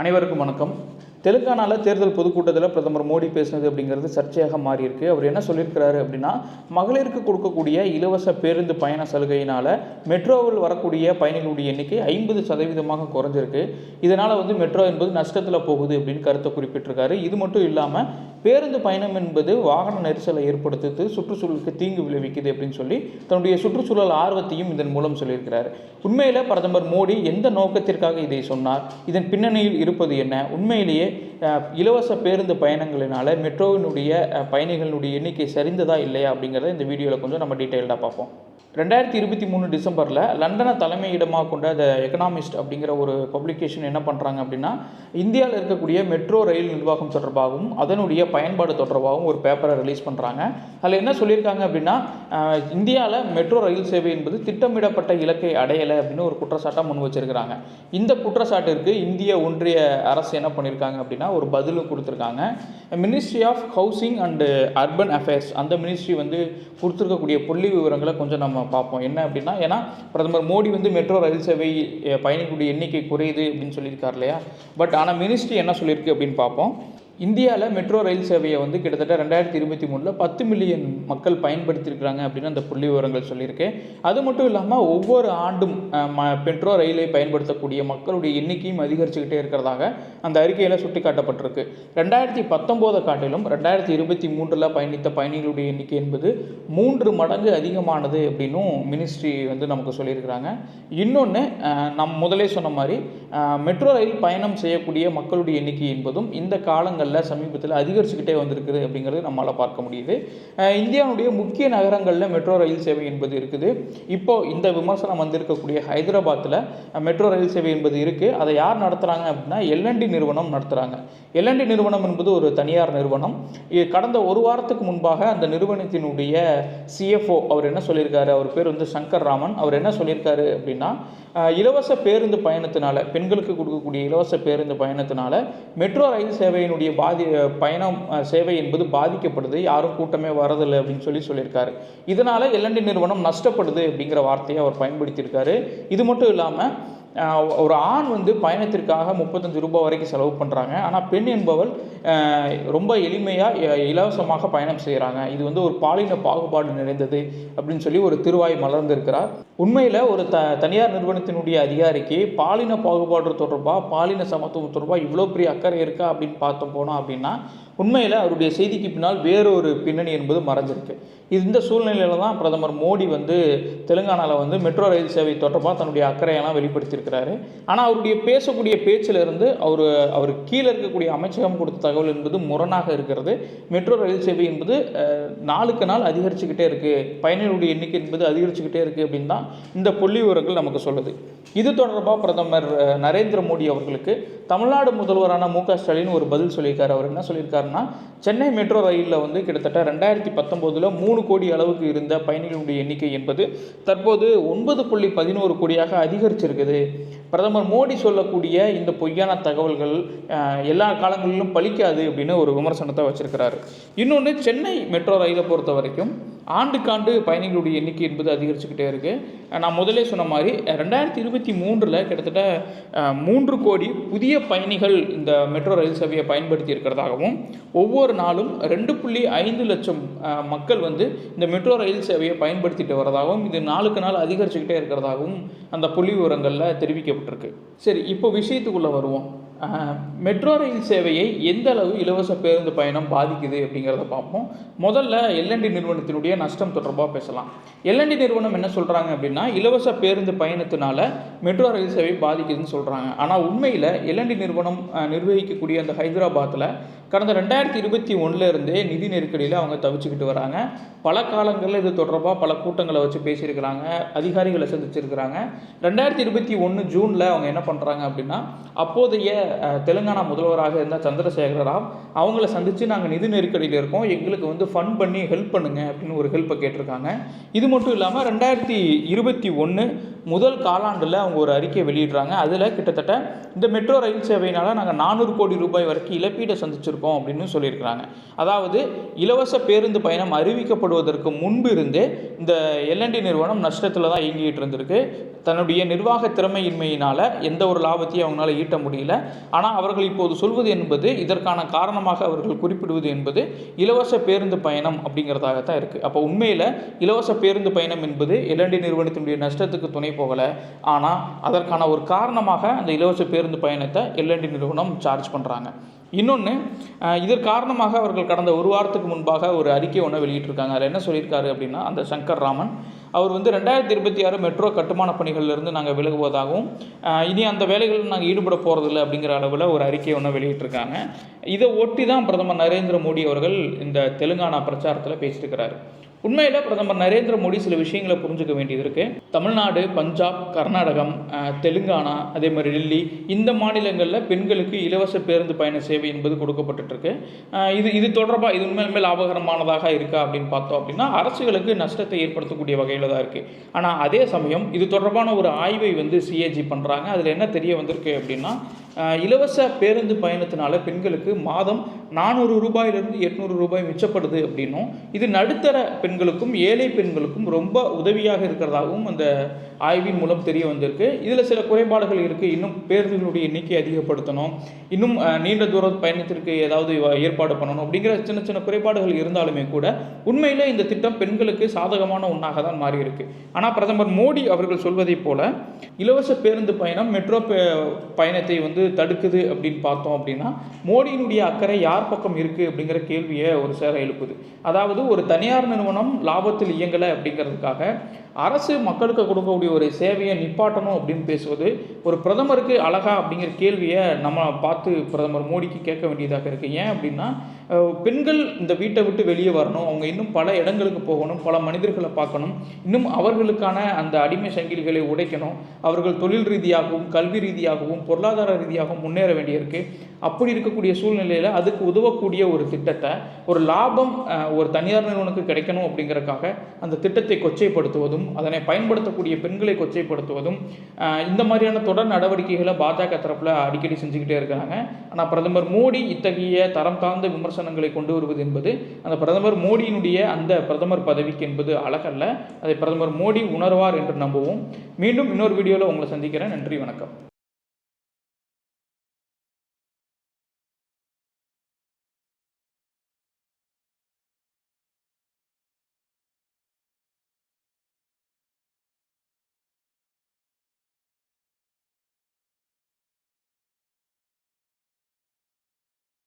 அனைவருக்கும் வணக்கம். தெலுங்கானாவில் தேர்தல் பொதுக்கூட்டத்தில் பிரதமர் மோடி பேசினது அப்படிங்கிறது சர்ச்சையாக மாறியிருக்கு. அவர் என்ன சொல்லியிருக்கிறாரு அப்படின்னா மகளிருக்கு கொடுக்கக்கூடிய இலவச பேருந்து பயண சலுகையினால் மெட்ரோவில் வரக்கூடிய பயணிகளுடைய எண்ணிக்கை ஐம்பது சதவீதமாக குறைஞ்சிருக்கு. இதனால் வந்து மெட்ரோ என்பது நஷ்டத்தில் போகுது அப்படின்னு கருத்தை குறிப்பிட்டிருக்காரு. இது மட்டும் இல்லாமல் பேருந்து பயணம் என்பது வாகன நெரிசலை ஏற்படுத்துது சுற்றுச்சூழலுக்கு தீங்கு விளைவிக்குது அப்படின்னு சொல்லி தன்னுடைய சுற்றுச்சூழல் ஆர்வத்தையும் இதன் மூலம் சொல்லியிருக்கிறார். உண்மையில் பிரதமர் மோடி எந்த நோக்கத்திற்காக இதை சொன்னார்? இதன் பின்னணியில் இருப்பது என்ன? உண்மையிலேயே இலவச பேருந்து பயணங்களினால மெட்ரோவினுடைய பயணிகளினுடைய எண்ணிக்கை சரிந்ததா இல்லையா அப்படிங்கிறத இந்த வீடியோவில் கொஞ்சம் நம்ம டீட்டெயில்டாக பார்ப்போம். ரெண்டாயிரத்தி இருபத்தி மூணு டிசம்பரில் லண்டனை தலைமையிடமாக கொண்ட த எக்கனாமிஸ்ட் அப்படிங்கிற ஒரு பப்ளிகேஷன் என்ன பண்ணுறாங்க அப்படின்னா இந்தியாவில் இருக்கக்கூடிய மெட்ரோ ரயில் நிர்வாகம் தொடர்பாகவும் அதனுடைய பயன்பாடு தொடர்பாகவும் ஒரு பேப்பரை ரிலீஸ் பண்ணுறாங்க அதில் என்ன சொல்லியிருக்காங்க அப்படின்னா இந்தியாவில் மெட்ரோ ரயில் சேவை என்பது திட்டமிடப்பட்ட இலக்கை அடையலை அப்படின்னு ஒரு குற்றச்சாட்டை முன் வச்சிருக்கிறாங்க. இந்த குற்றச்சாட்டிற்கு இந்திய ஒன்றிய அரசு என்ன பண்ணியிருக்காங்க அப்படின்னா ஒரு பதிலும் கொடுத்துருக்காங்க. Ministry of housing and urban affairs அந்த மினிஸ்ட்ரி வந்து கொடுத்துருக்கக்கூடிய புள்ளி விவரங்களை கொஞ்சம் நம்ம பார்ப்போம். என்ன அப்படின்னா ஏன்னா பிரதமர் மோடி வந்து மெட்ரோ ரயில் சேவை பயணிக்கூடிய பயணிகளுடைய எண்ணிக்கை குறையுது அப்படின்னு சொல்லியிருக்கார் இல்லையா? பட் ஆனால் மினிஸ்ட்ரி என்ன சொல்லியிருக்கு அப்படின்னு பார்ப்போம். இந்தியாவில் மெட்ரோ ரயில் சேவையை வந்து கிட்டத்தட்ட ரெண்டாயிரத்தி இருபத்தி மூணில் பத்து மில்லியன் மக்கள் பயன்படுத்தியிருக்கிறாங்க அப்படின்னு அந்த புள்ளி விவரங்கள் சொல்லியிருக்கு. அது மட்டும் இல்லாமல் ஒவ்வொரு ஆண்டும் ம மெட்ரோ ரயிலை பயன்படுத்தக்கூடிய மக்களுடைய எண்ணிக்கையும் அதிகரிச்சுக்கிட்டே இருக்கிறதாக அந்த அறிக்கையில் சுட்டிக்காட்டப்பட்டிருக்கு. ரெண்டாயிரத்தி பத்தொம்போதை காட்டிலும் ரெண்டாயிரத்தி இருபத்தி மூன்றில் பயணித்த பயணிகளுடைய எண்ணிக்கை என்பது மூன்று மடங்கு அதிகமானது அப்படின்னும் மினிஸ்ட்ரி வந்து நமக்கு சொல்லியிருக்கிறாங்க. இன்னொன்று நம் முதலே சொன்ன மாதிரி மெட்ரோ ரயில் பயணம் செய்யக்கூடிய மக்களுடைய எண்ணிக்கை என்பதும் இந்த காலங்கள் காலங்களில் சமீபத்தில் அதிகரிச்சுக்கிட்டே வந்திருக்குது அப்படிங்கிறது நம்மளால் பார்க்க முடியுது. இந்தியாவுடைய முக்கிய நகரங்களில் மெட்ரோ ரயில் சேவை என்பது இருக்குது. இப்போ இந்த விமர்சனம் வந்திருக்கக்கூடிய ஹைதராபாத்தில் மெட்ரோ ரயில் சேவை என்பது இருக்குது அதை யார் நடத்துகிறாங்க அப்படின்னா எல்என்டி நிறுவனம் நடத்துகிறாங்க எல்என்டி நிறுவனம் என்பது ஒரு தனியார் நிறுவனம். கடந்த ஒரு வாரத்துக்கு முன்பாக அந்த நிறுவனத்தினுடைய சிஎஃப்ஓ அவர் என்ன சொல்லியிருக்காரு? அவர் பேர் வந்து சங்கர் ராமன். அவர் என்ன சொல்லியிருக்காரு அப்படின்னா இலவச பேருந்து பயணத்தினால பெண்களுக்கு கொடுக்கக்கூடிய இலவச பேருந்து பயணத்தினால மெட்ரோ ரயில் சேவையினுடைய பாதி பயணம் சேவை என்பது பாதிக்கப்படுது யாரும் கூட்டமே வரதில்லை அப்படின்னு சொல்லி சொல்லியிருக்காரு. இதனால் எல்என்டி நிறுவனம் நஷ்டப்படுது அப்படிங்கிற வார்த்தையை அவர் பயன்படுத்தியிருக்காரு. இது மட்டும் இல்லாமல் ஒரு ஆண் வந்து பயணத்திற்காக முப்பத்தஞ்சு ரூபாய் வரைக்கும் செலவு பண்ணுறாங்க ஆனால் பெண் என்பவள் ரொம்ப எளிமையாக இலவசமாக பயணம் செய்கிறாங்க இது வந்து ஒரு பாலின பாகுபாடு நிறைந்தது அப்படின்னு சொல்லி ஒரு திருவாய் மலர்ந்திருக்கிறார். உண்மையில் ஒரு த தனியார் நிறுவனத்தினுடைய அதிகாரிக்கு பாலின பாகுபாடு தொடர்பாக பாலின சமத்துவம் தொடர்பாக இவ்வளோ பெரிய அக்கறை இருக்கா அப்படின்னு பார்த்தோம் போனோம் அப்படின்னா உண்மையில் அவருடைய செய்திக்கு பின்னால் வேறொரு பின்னணி என்பது மறைஞ்சிருக்கு. இந்த சூழ்நிலையில் தான் பிரதமர் மோடி வந்து தெலுங்கானாவில் வந்து மெட்ரோ ரயில் சேவை தொடர்பாக தன்னுடைய அக்கறையெல்லாம் வெளிப்படுத்தியிருக்கிறாரு. ஆனால் அவருடைய பேசக்கூடிய பேச்சில் இருந்து அவர் அவர் கீழே இருக்கக்கூடிய அமைச்சகம் கொடுத்த தகவல் என்பது முரணாக இருக்கிறது. மெட்ரோ ரயில் சேவை என்பது நாளுக்கு நாள் அதிகரிச்சுக்கிட்டே இருக்குது பயணிகளுடைய எண்ணிக்கை என்பது அதிகரிச்சுக்கிட்டே இருக்குது அப்படின்னு தான் இந்த புள்ளி விவரங்கள் நமக்கு சொல்லுது. இது தொடர்பாக பிரதமர் நரேந்திர மோடி அவர்களுக்கு தமிழ்நாடு முதல்வரான மு க ஸ்டாலின் ஒரு பதில் சொல்லியிருக்காரு. அவர் என்ன சொல்லியிருக்காருன்னா சென்னை மெட்ரோ ரயிலில் வந்து கிட்டத்தட்ட ரெண்டாயிரத்தி பத்தொம்போதில் மூணு கோடி அளவுக்கு இருந்த பயணிகளுடைய எண்ணிக்கை என்பது தற்போது ஒன்பது புள்ளி பதினோரு கோடியாக அதிகரிச்சிருக்குது. பிரதமர் மோடி சொல்லக்கூடிய இந்த பொய்யான தகவல்கள் எல்லா காலங்களிலும் பலிக்காது அப்படின்னு ஒரு விமர்சனத்தை வச்சுருக்கிறாரு. இன்னொன்று சென்னை மெட்ரோ ரயிலை பொறுத்த வரைக்கும் ஆண்டுக்காண்டு பயணிகளுடைய எண்ணிக்கை என்பது அதிகரிச்சுக்கிட்டே இருக்குது நான் முதலே சொன்ன மாதிரி ரெண்டாயிரத்தி இருபத்தி மூன்றில் கிட்டத்தட்ட மூன்று கோடி புதிய பயணிகள் இந்த மெட்ரோ ரயில் சேவையை பயன்படுத்தி இருக்கிறதாகவும் ஒவ்வொரு நாளும் ரெண்டு புள்ளி ஐந்து லட்சம் மக்கள் வந்து இந்த மெட்ரோ ரயில் சேவையை பயன்படுத்திட்டு வரதாகவும் இது நாளுக்கு நாள் அதிகரிச்சுக்கிட்டே இருக்கிறதாகவும் அந்த புள்ளி விவரங்களில் தெரிவிக்கப்பட்டிருக்கு. சரி இப்போ விஷயத்துக்குள்ளே வருவோம். மெட்ரோ ரயில் சேவையை எந்த அளவு இலவச பேருந்து பயணம் பாதிக்குது அப்படிங்கிறத பார்ப்போம். முதல்ல எல்என்டி நிறுவனத்தினுடைய நஷ்டம் தொடர்பாக பேசலாம். எல்என்டி நிறுவனம் என்ன சொல்கிறாங்க அப்படின்னா இலவச பேருந்து பயணத்தினால மெட்ரோ ரயில் சேவை பாதிக்குதுன்னு சொல்கிறாங்க ஆனால் உண்மையில் எல்என்டி நிறுவனம் நிர்வகிக்கக்கூடிய அந்த ஹைதராபாத்தில் கடந்த ரெண்டாயிரத்தி இருபத்தி ஒன்றுலேருந்தே நிதி நெருக்கடியில் அவங்க தவிச்சுக்கிட்டு வராங்க. பல காலங்களில் இது தொடர்பாக பல கூட்டங்களை வச்சு பேசியிருக்கிறாங்க அதிகாரிகளை சந்திச்சிருக்கிறாங்க. ரெண்டாயிரத்தி இருபத்தி ஒன்று ஜூனில் அவங்க என்ன பண்ணுறாங்க அப்படின்னா அப்போதைய தெலுங்கானா முதல்வராக இருந்த சந்திரசேகர ராவ் அவங்கள சந்தித்து நாங்கள் நிதி நெருக்கடியில் இருக்கோம். எங்களுக்கு வந்து ஃபண்ட் பண்ணி ஹெல்ப் பண்ணுங்க அப்படின்னு ஒரு ஹெல்ப்பை கேட்டிருக்காங்க. இது மட்டும் இல்லாமல் ரெண்டாயிரத்தி இருபத்தி ஒன்று முதல் காலாண்டில் அவங்க ஒரு அறிக்கை வெளியிடுறாங்க. அதில் கிட்டத்தட்ட இந்த மெட்ரோ ரயில் சேவையினால் நாங்கள் நானூறு கோடி ரூபாய் வரைக்கும் இழப்பீடை சந்திச்சிருக்கோம் அப்படின்னு சொல்லியிருக்கிறாங்க. அதாவது இலவச பேருந்து பயணம் அறிவிக்கப்படுவதற்கு முன்பு இருந்தே இந்த எல்என்டி நிறுவனம் நஷ்டத்தில் தான் இயங்கிட்டு இருந்திருக்கு. தன்னுடைய நிர்வாக திறமையின்மையினால் எந்த ஒரு லாபத்தையும் அவங்களால ஈட்ட முடியல. ஆனால் அவர்கள் இப்போது சொல்வது என்பது இதற்கான காரணமாக அவர்கள் குறிப்பிடுவது என்பது இலவச பேருந்து பயணம் அப்படிங்கிறதாக தான் இருக்குது அப்போ உண்மையில் இலவச பேருந்து பயணம் என்பது எல்என்டி நிறுவனத்தினுடைய நஷ்டத்துக்கு துணை போகலை. ஆனால் அதற்கான ஒரு காரணமாக அந்த இலவச பேருந்து பயணத்தை எல்என்டி நிறுவனம் சார்ஜ் பண்ணுறாங்க இன்னொன்று இதன் காரணமாக அவர்கள் கடந்த ஒரு வாரத்துக்கு முன்பாக ஒரு அறிக்கை ஒன்று வெளியிட்டிருக்காங்க. அதில் என்ன சொல்லியிருக்காரு அப்படின்னா அந்த சங்கர் ராமன் அவர் வந்து ரெண்டாயிரத்தி இருபத்தி ஆறு மெட்ரோ கட்டுமான பணிகளிலிருந்து நாங்கள் விலகுவதாகவும் இனி அந்த வேலைகளில் நாங்கள் ஈடுபட போகிறதில்ல அப்படிங்கிற அளவில் ஒரு அறிக்கை ஒன்று வெளியிட்டிருக்காங்க. இதை ஒட்டி தான் பிரதமர் நரேந்திர மோடி அவர்கள் இந்த தெலுங்கானா பிரச்சாரத்தில் பேசியிருக்கிறாரு. உண்மையில் பிரதமர் நரேந்திர மோடி சில விஷயங்களை புரிஞ்சுக்க வேண்டியது இருக்குது தமிழ்நாடு பஞ்சாப் கர்நாடகம் தெலுங்கானா அதே மாதிரி டெல்லி இந்த மாநிலங்களில் பெண்களுக்கு இலவச பேருந்து பயண சேவை என்பது கொடுக்கப்பட்டுருக்கு இது இது தொடர்பாக இது உண்மையிலுமே லாபகரமானதாக இருக்கா அப்படின்னு பார்த்தோம் அப்படின்னா அரசுகளுக்கு நஷ்டத்தை ஏற்படுத்தக்கூடிய வகையில் தான் இருக்குது ஆனால் அதே சமயம் இது தொடர்பான ஒரு ஆய்வை வந்து சிஏஜி பண்ணுறாங்க அதில் என்ன தெரிய வந்திருக்கு அப்படின்னா இலவச பேருந்து பயணத்தினால பெண்களுக்கு மாதம் நானூறு ரூபாயிலிருந்து எட்நூறு ரூபாய் மிச்சப்படுது அப்படின்னும். இது நடுத்தர பெண்களுக்கும் ஏழை பெண்களுக்கும் ரொம்ப உதவியாக இருக்கிறதாகவும் அந்த ஆய்வின் மூலம் தெரிய வந்திருக்கு. இதில் சில குறைபாடுகள் இருக்குது இன்னும் பேருந்துகளுடைய எண்ணிக்கை அதிகப்படுத்தணும். இன்னும் நீண்ட தூர பயணத்திற்கு ஏதாவது ஏற்பாடு பண்ணணும் அப்படிங்கிற சின்ன சின்ன குறைபாடுகள் இருந்தாலுமே கூட உண்மையில் இந்த திட்டம் பெண்களுக்கு சாதகமான ஒன்றாக தான் மாறி இருக்கு ஆனால் பிரதமர் மோடி அவர்கள் சொல்வதைப் போல இலவச பேருந்து பயணம் மெட்ரோ பயணத்தை வந்து தடுக்குது அப்படின்னு பார்த்தோம் அப்படின்னா மோடியினுடைய அக்கறை யார் பக்கம் இருக்குது அப்படிங்கிற கேள்வியை ஒரு சேர எழுப்புது. அதாவது ஒரு தனியார் நிறுவனம் லாபத்தில் இயங்கலை அப்படிங்கிறதுக்காக அரசு மக்களுக்கு கொடுக்கக்கூடிய ஒரு சேவையை நிப்பாட்டணும் அப்படின்னு பேசுவது ஒரு பிரதமருக்கு அழகா அப்படிங்கிற கேள்வியை நம்ம பார்த்து பிரதமர் மோடிக்கு கேட்க வேண்டியதாக இருக்குது ஏன் அப்படின்னா பெண்கள் இந்த வீட்டை விட்டு வெளியே வரணும் அவங்க இன்னும் பல இடங்களுக்கு போகணும் பல மனிதர்களை பார்க்கணும் இன்னும் அவர்களுக்கான அந்த அடிமை சங்கிலிகளை உடைக்கணும் அவர்கள் தொழில் ரீதியாகவும் கல்வி ரீதியாகவும் பொருளாதார ரீதியாக ரீதியாகவும் முன்னேற வேண்டியிருக்கு. அப்படி இருக்கக்கூடிய சூழ்நிலையில் அதுக்கு உதவக்கூடிய ஒரு திட்டத்தை ஒரு லாபம் ஒரு தனியார் நிறுவனத்துக்கு கிடைக்கணும் அப்படிங்கிறக்காக அந்த திட்டத்தை கொச்சைப்படுத்துவதும் அதனை பயன்படுத்தக்கூடிய பெண்களை கொச்சைப்படுத்துவதும் இந்த மாதிரியான தொடர் நடவடிக்கைகளை பாஜக தரப்பில் அடிக்கடி செஞ்சுக்கிட்டே இருக்கிறாங்க. ஆனால் பிரதமர் மோடி இத்தகைய தரம் தாழ்ந்த விமர்சனங்களை கொண்டு வருவது என்பது அந்த பிரதமர் மோடியினுடைய அந்த பிரதமர் பதவிக்கு என்பது அழகல்ல. அதை பிரதமர் மோடி உணர்வார் என்று நம்புவோம். மீண்டும் இன்னொரு வீடியோவில் உங்களை சந்திக்கிறேன். நன்றி வணக்கம்.